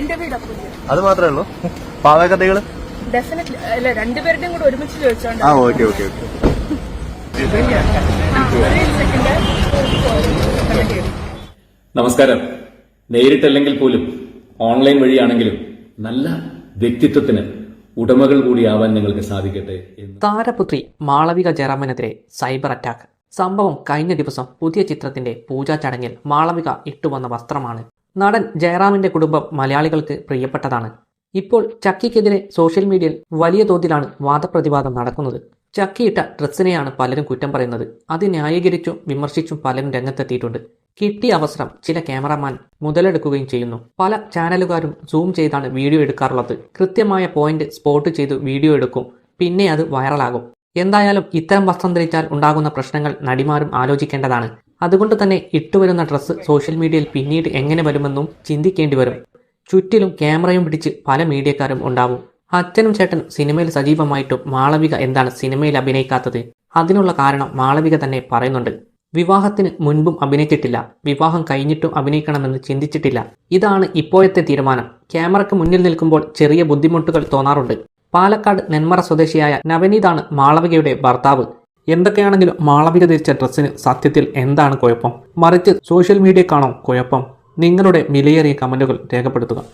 എന്റെ വീട് അപ്പുറത്ത് അത് മാത്രമേ ഉള്ളൂ. പാവകഥകൾ ഡെഫിനറ്റ്ലി അല്ല രണ്ടുപേരുടെയും കൂടെ ഒരുമിച്ച് ചോദിച്ചോണ്ട്. ആ ഓക്കെ ഓക്കെ ഓക്കെ. നമസ്കാരം. നേരിട്ടല്ലെങ്കിൽ പോലും ഓൺലൈൻ വഴിയാണെങ്കിലും നല്ല വ്യക്തിത്വത്തിന് ഉടമകൾ കൂടിയാവാൻ നിങ്ങൾക്ക് സാധിക്കട്ടെ എന്ന്. താരപുത്രി മാളവിക ജയറാമനെതിരെ സൈബർ അറ്റാക്ക്. സംഭവം കഴിഞ്ഞ ദിവസം പുതിയ ചിത്രത്തിന്റെ പൂജാ ചടങ്ങിൽ മാളവിക ഇട്ടുവന്ന വസ്ത്രമാണ്. നടൻ ജയറാമിന്റെ കുടുംബം മലയാളികൾക്ക് പ്രിയപ്പെട്ടതാണ്. ഇപ്പോൾ ചക്കിക്കെതിരെ സോഷ്യൽ മീഡിയയിൽ വലിയ തോതിലാണ് വാദപ്രതിവാദം നടക്കുന്നത്. ചക്കിയിട്ട ഡ്രസ്സിനെയാണ് പലരും കുറ്റം പറയുന്നത്. അത് ന്യായീകരിച്ചും വിമർശിച്ചും പലരും രംഗത്തെത്തിയിട്ടുണ്ട്. കിട്ടിയ അവസരം ചില ക്യാമറമാൻ മുതലെടുക്കുകയും ചെയ്യുന്നു. പല ചാനലുകാരും സൂം ചെയ്താണ് വീഡിയോ എടുക്കാറുള്ളത്. കൃത്യമായ പോയിന്റ് സ്പോട്ട് ചെയ്ത് വീഡിയോ എടുക്കും. പിന്നെ അത് വൈറലാകും. എന്തായാലും ഇത്തരം വസ്ത്രം ധരിച്ചാൽ ഉണ്ടാകുന്ന പ്രശ്നങ്ങൾ നടിമാരും ആലോചിക്കേണ്ടതാണ്. അതുകൊണ്ട് തന്നെ ഇട്ടുവരുന്ന ഡ്രസ്സ് സോഷ്യൽ മീഡിയയിൽ പിന്നീട് എങ്ങനെ വരുമെന്നും ചിന്തിക്കേണ്ടി വരും. ചുറ്റിലും ക്യാമറയും പിടിച്ച് പല മീഡിയക്കാരും ഉണ്ടാവും. അച്ഛനും ചേട്ടൻ സിനിമയിൽ സജീവമായിട്ടും മാളവിക എന്താണ് സിനിമയിൽ അഭിനയിക്കാത്തത്? അതിനുള്ള കാരണം മാളവിക തന്നെ പറയുന്നുണ്ട്. വിവാഹത്തിന് മുൻപും അഭിനയിച്ചിട്ടില്ല. വിവാഹം കഴിഞ്ഞിട്ടും അഭിനയിക്കണമെന്ന് ചിന്തിച്ചിട്ടില്ല. ഇതാണ് ഇപ്പോഴത്തെ തീരുമാനം. ക്യാമറയ്ക്ക് മുന്നിൽ നിൽക്കുമ്പോൾ ചെറിയ ബുദ്ധിമുട്ടുകൾ തോന്നാറുണ്ട്. പാലക്കാട് നെന്മറ സ്വദേശിയായ നവനീതാണ് മാളവികയുടെ ഭർത്താവ്. എന്തൊക്കെയാണെങ്കിലും മാളവിക ധരിച്ച ഡ്രസ്സിന് സത്യത്തിൽ എന്താണ് കുഴപ്പം? മറിച്ച് സോഷ്യൽ മീഡിയക്കാണോ കുഴപ്പം. നിങ്ങളുടെ വിലയേറിയ കമന്റുകൾ രേഖപ്പെടുത്തുക.